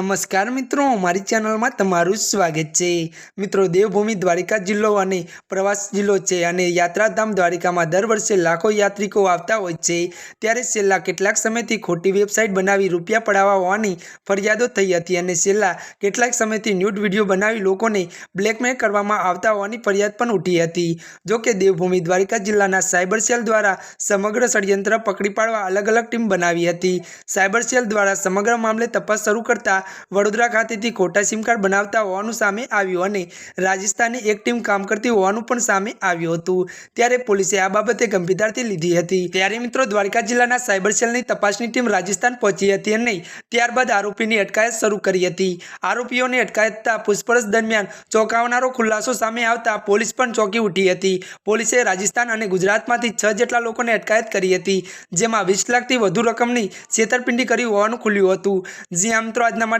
નમસ્કાર મિત્રો મારી ચેનલમાં તમારું સ્વાગત છે. મિત્રો, દેવભૂમિ દ્વારિકા જિલ્લો અને પ્રવાસ જિલ્લો છે અને યાત્રાધામ દ્વારિકામાં દર વર્ષે લાખો યાત્રિકો આવતા હોય છે. ત્યારે છેલ્લા કેટલાક સમયથી ખોટી વેબસાઇટ બનાવી રૂપિયા પડાવવા હોવાની ફરિયાદો થઈ હતી અને છેલ્લા કેટલાક સમયથી ન્યૂડ વીડિયો બનાવી લોકોને બ્લેકમેલ કરવામાં આવતા હોવાની ફરિયાદ પણ ઉઠી હતી. જો કે દેવભૂમિ દ્વારિકા જિલ્લાના સાયબર સેલ દ્વારા સમગ્ર ષડયંત્ર પકડી પાડવા અલગ અલગ ટીમ બનાવી હતી. સાયબર સેલ દ્વારા સમગ્ર મામલે તપાસ શરૂ કરતા વડોદરા ખાતેથી ખોટા સિમ કાર્ડ બનાવતા હોવાનું સામે આવ્યું અને રાજસ્થાનની એક ટીમ કામ કરતી હોવાનું પણ સામે આવ્યું હતું. ત્યારે પોલીસે આ બાબતે ગંભીરતાથી લીધી હતી. ત્યારે મિત્રો દ્વારકા જિલ્લાના સાયબર સેલની તપાસની ટીમ રાજસ્થાન પહોંચી હતી અને ત્યારબાદ આરોપીની અટકાયત શરૂ કરી હતી. આરોપીઓની અટકાયતતા પૂછપરછ દરમિયાન ચોંકાવનારો ખુલાસો સામે આવતા પોલીસ પણ ચોંકી ઉઠી હતી. પોલીસે રાજસ્થાન અને ગુજરાતમાંથી છ જેટલા લોકોને અટકાયત કરી હતી, જેમાં વીસ લાખથી વધુ રકમની છેતરપિંડી કરી હોવાનું ખુલ્યું હતું. જ્યાં મિત્રો આજના માટે